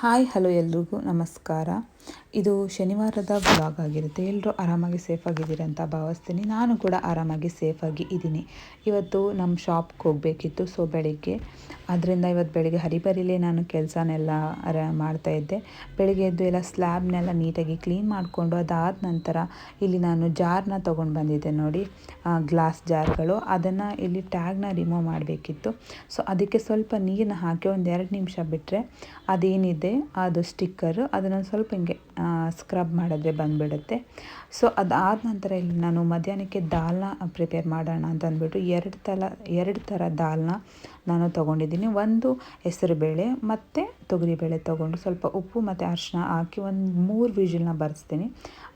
Hi hello ಎಲ್ರಿಗೂ ನಮಸ್ಕಾರ. ಇದು ಶನಿವಾರದ ಬ್ಲಾಗ್ ಆಗಿರುತ್ತೆ. ಎಲ್ಲರೂ ಆರಾಮಾಗಿ ಸೇಫಾಗಿದ್ದೀರಿ ಅಂತ ಭಾವಿಸ್ತೀನಿ. ನಾನು ಕೂಡ ಆರಾಮಾಗಿ ಸೇಫಾಗಿ ಇದ್ದೀನಿ. ಇವತ್ತು ನಮ್ಮ ಶಾಪ್ಗೆ ಹೋಗಬೇಕಿತ್ತು ಸೊ ಬೆಳಿಗ್ಗೆ. ಅದರಿಂದ ಇವತ್ತು ಬೆಳಿಗ್ಗೆ ಹರಿಬರಿಲೇ ನಾನು ಕೆಲಸನೆಲ್ಲ ಮಾಡ್ತಾ ಮಾಡ್ತಾಯಿದ್ದೆ ಬೆಳಿಗ್ಗೆ ಎದ್ದು ಎಲ್ಲ ಸ್ಲ್ಯಾಬ್ನೆಲ್ಲ ನೀಟಾಗಿ ಕ್ಲೀನ್ ಮಾಡಿಕೊಂಡು ಅದಾದ ನಂತರ ಇಲ್ಲಿ ನಾನು ಜಾರ್ನ ತೊಗೊಂಡು ಬಂದಿದ್ದೆ ನೋಡಿ. ಗ್ಲಾಸ್ ಜಾರ್ಗಳು. ಅದನ್ನು ಇಲ್ಲಿ ಟ್ಯಾಗ್ನ ರಿಮೂವ್ ಮಾಡಬೇಕಿತ್ತು. ಸೊ ಅದಕ್ಕೆ ಸ್ವಲ್ಪ ನೀರನ್ನ ಹಾಕಿ ಒಂದು ಎರಡು ನಿಮಿಷ ಬಿಟ್ಟರೆ ಅದೇನಿದೆ? ಅದು ಸ್ಟಿಕ್ಕರು ಅದನ್ನು ಸ್ವಲ್ಪ ಹಿಂಗೆ ಓಕೆ ಸ್ಕ್ರಬ್ ಮಾಡಿದ್ರೆ ಬಂದುಬಿಡುತ್ತೆ. ಸೊ ಅದಾದ ನಂತರ ಇಲ್ಲಿ ನಾನು ಮಧ್ಯಾಹ್ನಕ್ಕೆ ದಾಲ್ನ ಪ್ರಿಪೇರ್ ಮಾಡೋಣ ಅಂತ ಅಂದ್ಬಿಟ್ಟು ಎರಡು ತಲ, ಎರಡು ಥರ ದಾಲ್ನ ನಾನು ತೊಗೊಂಡಿದ್ದೀನಿ. ಒಂದು ಹೆಸರುಬೇಳೆ ಮತ್ತು ತೊಗರಿಬೇಳೆ ತೊಗೊಂಡು ಸ್ವಲ್ಪ ಉಪ್ಪು ಮತ್ತು ಅರಿಶಿನ ಹಾಕಿ ಒಂದು ಮೂರು ವಿಜಿಲ್ನ ಬರೆಸ್ತೀನಿ.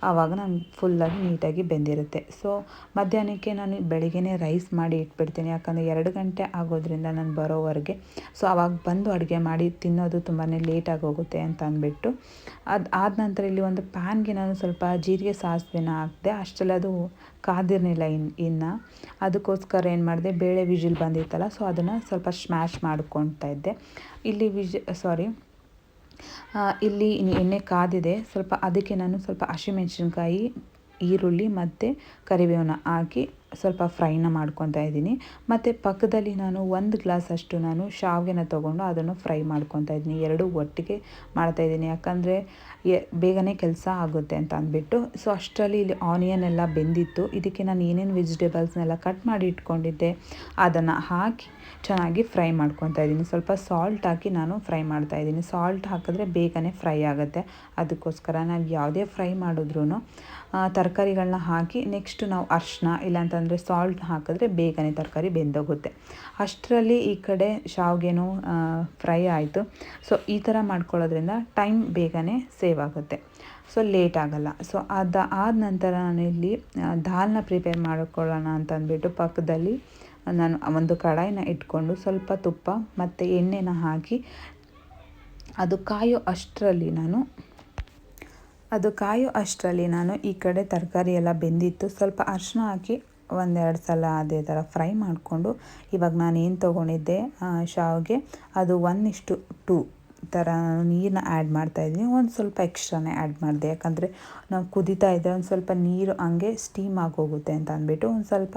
ಆವಾಗ ನಾನು ಫುಲ್ಲಾಗಿ ನೀಟಾಗಿ ಬೆಂದಿರುತ್ತೆ. ಸೊ ಮಧ್ಯಾಹ್ನಕ್ಕೆ ನಾನು ಬೆಳಿಗ್ಗೆನೇ ರೈಸ್ ಮಾಡಿ ಇಟ್ಬಿಡ್ತೀನಿ. ಯಾಕಂದರೆ ಎರಡು ಗಂಟೆ ಆಗೋದ್ರಿಂದ ನಾನು ಬರೋವರೆಗೆ. ಸೊ ಆವಾಗ ಬಂದು ಅಡುಗೆ ಮಾಡಿ ತಿನ್ನೋದು ತುಂಬಾ ಲೇಟಾಗಿ ಹೋಗುತ್ತೆ ಅಂತ ಅಂದ್ಬಿಟ್ಟು. ಅದು ಆದ ನಂತರ ಇಲ್ಲಿ ಒಂದು ಪ್ಯಾನ್ಗೆ ನಾನು ಸ್ವಲ್ಪ ಜೀರಿಗೆ ಸಾಸಿವೆನ ಹಾಕಿದೆ, ಅಷ್ಟರಲ್ಲಿ ಅದು ಕಾದಿರಲಿಲ್ಲ ಇನ್ನು ಇನ್ನು. ಅದಕ್ಕೋಸ್ಕರ ಏನು ಮಾಡಿದೆ, ಬೇಳೆ ವಿಜಿಲ್ ಬಂದಿತ್ತಲ್ಲ, ಸೊ ಅದನ್ನು ಸ್ವಲ್ಪ ಸ್ಮ್ಯಾಶ್ ಮಾಡ್ಕೊತಾ ಇದ್ದೆ. ಇಲ್ಲಿ ವಿಜ್ ಸಾರಿ ಇಲ್ಲಿ ಎಣ್ಣೆ ಕಾದಿದೆ. ಸ್ವಲ್ಪ ಅದಕ್ಕೆ ನಾನು ಸ್ವಲ್ಪ ಹಸಿಮೆಣ್ಸಿನ್ಕಾಯಿ, ಈರುಳ್ಳಿ ಮತ್ತು ಕರಿಬೇವನ್ನ ಹಾಕಿ ಸ್ವಲ್ಪ ಫ್ರೈನ ಮಾಡ್ಕೊತಾ ಇದ್ದೀನಿ. ಮತ್ತು ಪಕ್ಕದಲ್ಲಿ ನಾನು ಒಂದು ಗ್ಲಾಸ್ ಅಷ್ಟು ನಾನು ಶಾವಿಗೆನ ತೊಗೊಂಡು ಅದನ್ನು ಫ್ರೈ ಮಾಡ್ಕೊತಾ ಇದ್ದೀನಿ. ಎರಡೂ ಒಟ್ಟಿಗೆ ಮಾಡ್ತಾಯಿದ್ದೀನಿ ಯಾಕಂದರೆ ಬೇಗನೆ ಕೆಲಸ ಆಗುತ್ತೆ ಅಂತ ಅಂದ್ಬಿಟ್ಟು. ಸೊ ಅಷ್ಟರಲ್ಲಿ ಇಲ್ಲಿ ಆನಿಯನ್ ಎಲ್ಲ ಬೆಂದಿತ್ತು. ಇದಕ್ಕೆ ನಾನು ಏನೇನು ವೆಜಿಟೇಬಲ್ಸ್ನೆಲ್ಲ ಕಟ್ ಮಾಡಿ ಇಟ್ಕೊಂಡಿದ್ದೆ, ಅದನ್ನು ಹಾಕಿ ಚೆನ್ನಾಗಿ ಫ್ರೈ ಮಾಡ್ಕೊತಾ ಇದ್ದೀನಿ. ಸ್ವಲ್ಪ ಸಾಲ್ಟ್ ಹಾಕಿ ನಾನು ಫ್ರೈ ಮಾಡ್ತಾ ಇದ್ದೀನಿ. ಸಾಲ್ಟ್ ಹಾಕಿದ್ರೆ ಬೇಗನೆ ಫ್ರೈ ಆಗುತ್ತೆ. ಅದಕ್ಕೋಸ್ಕರ ನಾವು ಯಾವುದೇ ಫ್ರೈ ಮಾಡಿದ್ರೂ ತರಕಾರಿಗಳನ್ನ ಹಾಕಿ ನೆಕ್ಸ್ಟ್ ನಾವು ಅರ್ಶಿನ ಇಲ್ಲಾಂತಂದರೆ ಸಾಲ್ಟ್ ಹಾಕಿದ್ರೆ ಬೇಗನೆ ತರಕಾರಿ ಬೆಂದೋಗುತ್ತೆ. ಅಷ್ಟರಲ್ಲಿ ಈ ಕಡೆ ಶಾವ್ಗೆನೂ ಫ್ರೈ ಆಯಿತು. ಸೊ ಈ ಥರ ಮಾಡ್ಕೊಳ್ಳೋದ್ರಿಂದ ಟೈಮ್ ಬೇಗನೆ ಸೇವ್ ಆಗುತ್ತೆ. ಸೊ ಲೇಟ್ ಆಗಲ್ಲ. ಸೊ ಅದು ಆದ ನಂತರ ನಾನು ಇಲ್ಲಿ ದಾಲ್ನ ಪ್ರಿಪೇರ್ ಮಾಡ್ಕೊಳ್ಳೋಣ ಅಂತ ಅಂದ್ಬಿಟ್ಟು ಪಕ್ಕದಲ್ಲಿ ನಾನು ಒಂದು ಕಡಾಯಿನ ಇಟ್ಕೊಂಡು ಸ್ವಲ್ಪ ತುಪ್ಪ ಮತ್ತು ಎಣ್ಣೆನ ಹಾಕಿ ಅದು ಕಾಯೋ ಅಷ್ಟರಲ್ಲಿ ನಾನು, ಅದು ಕಾಯೋ ಅಷ್ಟರಲ್ಲಿ ನಾನು ಈ ಕಡೆ ತರಕಾರಿ ಎಲ್ಲ ಬೆಂದಿತ್ತು. ಸ್ವಲ್ಪ ಅರಿಶಿನ ಹಾಕಿ ಒಂದೆರಡು ಸಲ ಅದೇ ಥರ ಫ್ರೈ ಮಾಡಿಕೊಂಡು ಇವಾಗ ನಾನು ಏನು ತೊಗೊಂಡಿದ್ದೆ ಶಾವಿಗೆ ಅದು ಒನ್ ಇಷ್ಟು ಟೂ ಥರ ನೀರನ್ನ ಆ್ಯಡ್ ಮಾಡ್ತಾಯಿದ್ದೀನಿ ಒಂದು ಸ್ವಲ್ಪ ಎಕ್ಸ್ಟ್ರಾನೇ ಆ್ಯಡ್ ಮಾಡಿದೆ. ಯಾಕಂದರೆ ನಾವು ಕುದೀತಾ ಇದ್ದರೆ ಒಂದು ಸ್ವಲ್ಪ ನೀರು ಹಂಗೆ ಸ್ಟೀಮ್ ಆಗೋಗುತ್ತೆ ಅಂತ ಅಂದ್ಬಿಟ್ಟು ಒಂದು ಸ್ವಲ್ಪ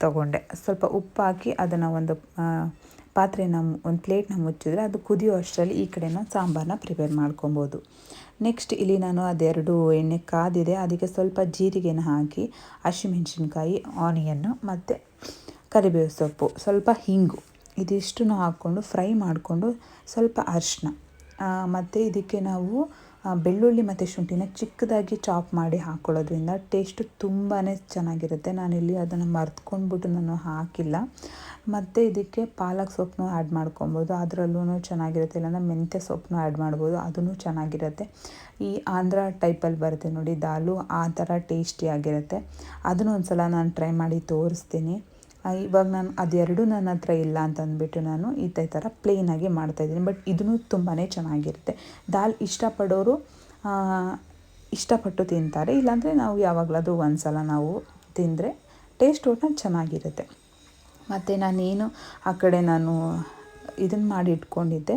ತೊಗೊಂಡೆ. ಸ್ವಲ್ಪ ಉಪ್ಪು ಹಾಕಿ ಅದನ್ನು ಒಂದು ಪಾತ್ರೆನ ಒಂದು ಪ್ಲೇಟ್ನ ಮುಚ್ಚಿದ್ರೆ ಅದು ಕುದಿಯೋ ಅಷ್ಟರಲ್ಲಿ ಈ ಕಡೆನ ಸಾಂಬಾರನ್ನ ಪ್ರಿಪೇರ್ ಮಾಡ್ಕೊಬೋದು. ನೆಕ್ಸ್ಟ್ ಇಲ್ಲಿ ನಾನು ಅದೆರಡು ಎಣ್ಣೆ ಕಾದಿದೆ. ಅದಕ್ಕೆ ಸ್ವಲ್ಪ ಜೀರಿಗೆನ ಹಾಕಿ, ಹಸಿಮೆಣ್ಸಿನ್ಕಾಯಿ ಆನಿಯನ್ನು ಮತ್ತು ಕರಿಬೇವು ಸೊಪ್ಪು, ಸ್ವಲ್ಪ ಹಿಂಗು. ಇದಿಷ್ಟನ್ನು ಹಾಕ್ಕೊಂಡು ಫ್ರೈ ಮಾಡಿಕೊಂಡು ಸ್ವಲ್ಪ ಅರಿಶಿನ ಮತ್ತು ಇದಕ್ಕೆ ನಾವು ಬೆಳ್ಳುಳ್ಳಿ ಮತ್ತು ಶುಂಠಿನ ಚಿಕ್ಕದಾಗಿ ಚಾಪ್ ಮಾಡಿ ಹಾಕ್ಕೊಳ್ಳೋದ್ರಿಂದ ಟೇಸ್ಟು ತುಂಬಾ ಚೆನ್ನಾಗಿರುತ್ತೆ. ನಾನಿಲ್ಲಿ ಅದನ್ನು ಮರ್ತ್ಕೊಂಡ್ಬಿಟ್ಟು ನಾನು ಹಾಕಿಲ್ಲ. ಮತ್ತು ಇದಕ್ಕೆ ಪಾಲಕ್ ಸೊಪ್ಪನ್ನು ಆ್ಯಡ್ ಮಾಡ್ಕೊಬೋದು. ಅದರಲ್ಲೂ ಚೆನ್ನಾಗಿರುತ್ತೆ. ಇಲ್ಲಾಂದ್ರೆ ಮೆಂತ್ಯ ಸೊಪ್ಪನ್ನು ಆ್ಯಡ್ ಮಾಡ್ಬೋದು. ಅದೂ ಚೆನ್ನಾಗಿರುತ್ತೆ. ಈ ಆಂಧ್ರ ಟೈಪಲ್ಲಿ ಬರುತ್ತೆ ನೋಡಿ, ದಾಲು, ಆ ಥರ ಟೇಸ್ಟಿಯಾಗಿರುತ್ತೆ ಅದನ್ನು ಒಂದು ಸಲ ನಾನು ಟ್ರೈ ಮಾಡಿ ತೋರಿಸ್ತೀನಿ. ಇವಾಗ ನಾನು ಅದೆರಡು ನನ್ನ ಹತ್ರ ಇಲ್ಲ ಅಂತ ಅಂದ್ಬಿಟ್ಟು ನಾನು ಈ ಥರ ಪ್ಲೇನಾಗಿ ಮಾಡ್ತಾಯಿದ್ದೀನಿ ಬಟ್ ಇದೂ ತುಂಬಾ ಚೆನ್ನಾಗಿರುತ್ತೆ. ದಾಲ್ ಇಷ್ಟಪಡೋರು ಇಷ್ಟಪಟ್ಟು ತಿಂತಾರೆ. ಇಲ್ಲಾಂದರೆ ನಾವು ಯಾವಾಗಲಾದರೂ ಒಂದು ಸಲ ನಾವು ತಿಂದರೆ ಟೇಸ್ಟ್ ಒಟ್ಟು ಚೆನ್ನಾಗಿರುತ್ತೆ. ಮತ್ತು ನಾನೇನು ಆ ಕಡೆ ನಾನು ಇದನ್ನು ಮಾಡಿ ಇಟ್ಕೊಂಡಿದ್ದೆ.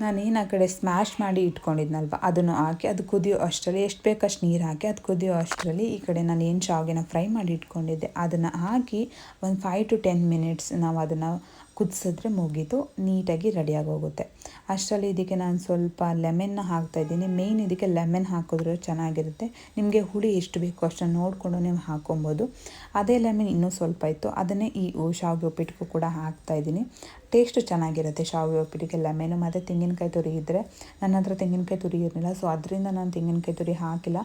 ನಾನೇನು ಆ ಕಡೆ ಸ್ಮ್ಯಾಶ್ ಮಾಡಿ ಇಟ್ಕೊಂಡಿದ್ನಲ್ವ? ಅದನ್ನು ಹಾಕಿ, ಅದು ಕುದಿಯೋ ಅಷ್ಟರಲ್ಲಿ, ಎಷ್ಟು ಬೇಕಷ್ಟು ನೀರು ಹಾಕಿ, ಅದು ಕುದಿಯೋ ಅಷ್ಟರಲ್ಲಿ ಈ ಕಡೆ ನಾನು ಏನು ಶಾವಿಗೆನ ಫ್ರೈ ಮಾಡಿ ಇಟ್ಕೊಂಡಿದ್ದೆ. ಅದನ್ನು ಹಾಕಿ ಒಂದು ಫೈವ್ ಟು ಟೆನ್ ಮಿನಿಟ್ಸ್ ನಾವು ಅದನ್ನು ಕುದಿಸಿದ್ರೆ ಮುಗೀತು, ನೀಟಾಗಿ ರೆಡಿಯಾಗಿ ಹೋಗುತ್ತೆ ಅಷ್ಟರಲ್ಲಿ ಇದಕ್ಕೆ ನಾನು ಸ್ವಲ್ಪ ಲೆಮನ್ನ ಹಾಕ್ತಾಯಿದ್ದೀನಿ ಮೇಯ್ನ್ ಇದಕ್ಕೆ ಲೆಮನ್ ಹಾಕಿದ್ರೆ ಚೆನ್ನಾಗಿರುತ್ತೆ. ನಿಮಗೆ ಹುಳಿ ಎಷ್ಟು ಬೇಕು ಅಷ್ಟನ್ನು ನೋಡಿಕೊಂಡು ನೀವು ಹಾಕೊಬೋದು ಅದೇ ಲೆಮನ್ ಇನ್ನೂ ಸ್ವಲ್ಪ ಇತ್ತು. ಅದನ್ನೇ ಈ ಶಾವಿಗೆ ಉಪ್ಪಿಟ್ಟಿಗೂ ಕೂಡ ಹಾಕ್ತಾಯಿದ್ದೀನಿ ಟೇಸ್ಟು ಚೆನ್ನಾಗಿರುತ್ತೆ ಶಾವಿಗೆ ಉಪ್ಪಿಟ್ಟಿಗೆ ಲೆಮೆನು ಮತ್ತು ತೆಂಗಿನಕಾಯಿ ತುರಿ ಇದ್ದರೆ ನನ್ನ ಹತ್ರ ತೆಂಗಿನಕಾಯಿ ತುರಿ ಇರಲಿಲ್ಲ ಸೊ ಅದರಿಂದ ನಾನು ತೆಂಗಿನಕಾಯಿ ತುರಿ ಹಾಕಿಲ್ಲ.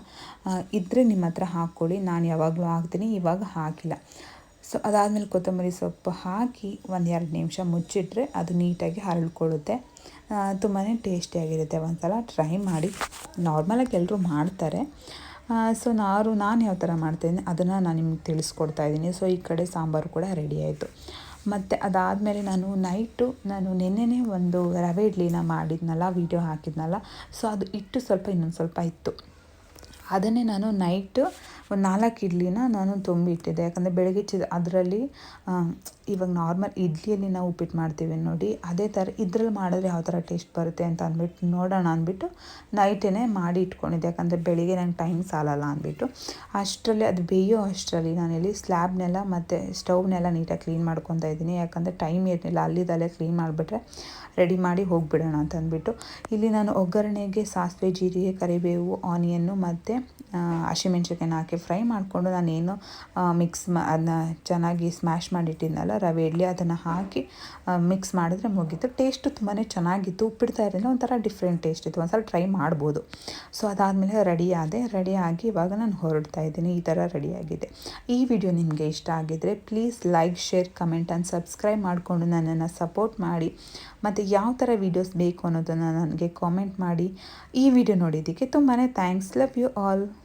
ಇದ್ದರೆ ನಿಮ್ಮ ಹತ್ರ ಹಾಕ್ಕೊಳ್ಳಿ. ನಾನು ಯಾವಾಗಲೂ ಹಾಕ್ತೀನಿ, ಇವಾಗ ಹಾಕಿಲ್ಲ. ಸೊ ಅದಾದಮೇಲೆ ಕೊತ್ತಂಬರಿ ಸೊಪ್ಪು ಹಾಕಿ ಒಂದು ಎರಡು ನಿಮಿಷ ಮುಚ್ಚಿಟ್ರೆ ಅದು ನೀಟಾಗಿ ಹರಳ್ಕೊಳ್ಳುತ್ತೆ. ತುಂಬಾ ಟೇಸ್ಟಿಯಾಗಿರುತ್ತೆ ಒಂದು ಸಲ ಟ್ರೈ ಮಾಡಿ. ನಾರ್ಮಲಾಗಿ ಎಲ್ಲರೂ ಮಾಡ್ತಾರೆ. ಸೊ ನಾನು ನಾನು ಯಾವ ಥರ ಮಾಡ್ತಾಯಿದ್ದೀನಿ ಅದನ್ನು ನಾನು ನಿಮ್ಗೆ ತಿಳಿಸ್ಕೊಡ್ತಾ ಇದ್ದೀನಿ. ಸೊ ಈ ಕಡೆ ಸಾಂಬಾರು ಕೂಡ ರೆಡಿ ಆಯಿತು. ಮತ್ತು ಅದಾದಮೇಲೆ ನಾನು ನೈಟು ನಾನು ನೆನ್ನೆನೇ ಒಂದು ರವೆ ಇಡ್ಲಿನ ಮಾಡಿದ್ನಲ್ಲ ವೀಡಿಯೋ ಹಾಕಿದ್ನಲ್ಲ. ಸೊ ಅದು ಇಟ್ಟು ಸ್ವಲ್ಪ ಇನ್ನೊಂದು ಸ್ವಲ್ಪ ಇತ್ತು. ಅದನ್ನೇ ನಾನು ನೈಟು ಒಂದು ನಾಲ್ಕು ಇಡ್ಲಿನ ನಾನು ತುಂಬಿಟ್ಟಿದ್ದೆ. ಯಾಕಂದರೆ ಬೆಳಗ್ಗೆ ಚಿ ಅದರಲ್ಲಿ ಇವಾಗ ನಾರ್ಮಲ್ ಇಡ್ಲಿಯಲ್ಲಿ ನಾವು ಉಪ್ಪಿಟ್ಟು ಮಾಡ್ತೀವಿ ನೋಡಿ, ಅದೇ ಥರ ಇದ್ರಲ್ಲಿ ಮಾಡಿದ್ರೆ ಯಾವ ಥರ ಟೇಸ್ಟ್ ಬರುತ್ತೆ ಅಂತ ಅಂದ್ಬಿಟ್ಟು ನೋಡೋಣ ಅಂದ್ಬಿಟ್ಟು ನೈಟೇ ಮಾಡಿ ಇಟ್ಕೊಂಡಿದ್ದೆ. ಯಾಕಂದರೆ ಬೆಳಿಗ್ಗೆ ನಂಗೆ ಟೈಮ್ ಸಾಲಲ್ಲ ಅಂದ್ಬಿಟ್ಟು. ಅಷ್ಟರಲ್ಲಿ ಅದು ಬೇಯೋ ಅಷ್ಟರಲ್ಲಿ ನಾನಿಲ್ಲಿ ಸ್ಲ್ಯಾಬ್ನೆಲ್ಲ ಮತ್ತು ಸ್ಟೌವ್ನೆಲ್ಲ ನೀಟಾಗಿ ಕ್ಲೀನ್ ಮಾಡ್ಕೊತಾ ಇದ್ದೀನಿ. ಯಾಕಂದರೆ ಟೈಮ್ ಇರಲಿಲ್ಲ ಅಲ್ಲಿದ್ದಲ್ಲೇ ಕ್ಲೀನ್ ಮಾಡಿಬಿಟ್ರೆ ರೆಡಿ ಮಾಡಿ ಹೋಗಿಬಿಡೋಣ ಅಂತ ಅಂದ್ಬಿಟ್ಟು. ಇಲ್ಲಿ ನಾನು ಒಗ್ಗರಣೆಗೆ ಸಾಸಿವೆ, ಜೀರಿಗೆ, ಕರಿಬೇವು ಆನಿಯನ್ನು ಮತ್ತು ಹಸಿಮೆಣ್ಸಿನ್ಕಾಯಿನ ಹಾಕಿ ಫ್ರೈ ಮಾಡಿಕೊಂಡು ನಾನೇನು ಮಿಕ್ಸ್ ಮಾ ಅದನ್ನ ಚೆನ್ನಾಗಿ ಸ್ಮ್ಯಾಶ್ ಮಾಡಿಟ್ಟಿದ್ನಲ್ಲ, ರವೆ, ಇಡ್ಲಿ ಅದನ್ನು ಹಾಕಿ ಮಿಕ್ಸ್ ಮಾಡಿದ್ರೆ ಮುಗೀತು. ಟೇಸ್ಟು ತುಂಬಾ ಚೆನ್ನಾಗಿತ್ತು. ಉಪ್ಪಿಡ್ತಾ ಇರಲಿಲ್ಲ ಒಂಥರ ಡಿಫ್ರೆಂಟ್ ಟೇಸ್ಟ್ ಇತ್ತು. ಒಂದ್ಸಲ ಟ್ರೈ ಮಾಡ್ಬೋದು. ಸೊ ಅದಾದಮೇಲೆ ರೆಡಿ ಆದೆ. ರೆಡಿ ಆಗಿ ಇವಾಗ ನಾನು ಹೊರಡ್ತಾ ಇದ್ದೀನಿ. ಈ ಥರ ರೆಡಿಯಾಗಿದೆ ಈ ವಿಡಿಯೋ ನಿಮಗೆ ಇಷ್ಟ ಆಗಿದ್ದರೆ please like share comment and subscribe ಮಾಡಿಕೊಂಡು ನನ್ನನ್ನು ಸಪೋರ್ಟ್ ಮಾಡಿ. ಮತ್ತು ಯಾವ ಥರ ವಿಡಿಯೋಸ್ ಬೇಕು ಅನ್ನೋದನ್ನು ನನಗೆ ಕಾಮೆಂಟ್ ಮಾಡಿ. ಈ ವಿಡಿಯೋ ನೋಡಿದ್ದಕ್ಕೆ ತುಂಬಾ ಥ್ಯಾಂಕ್ಸ್ ಲವ್ ಯು all.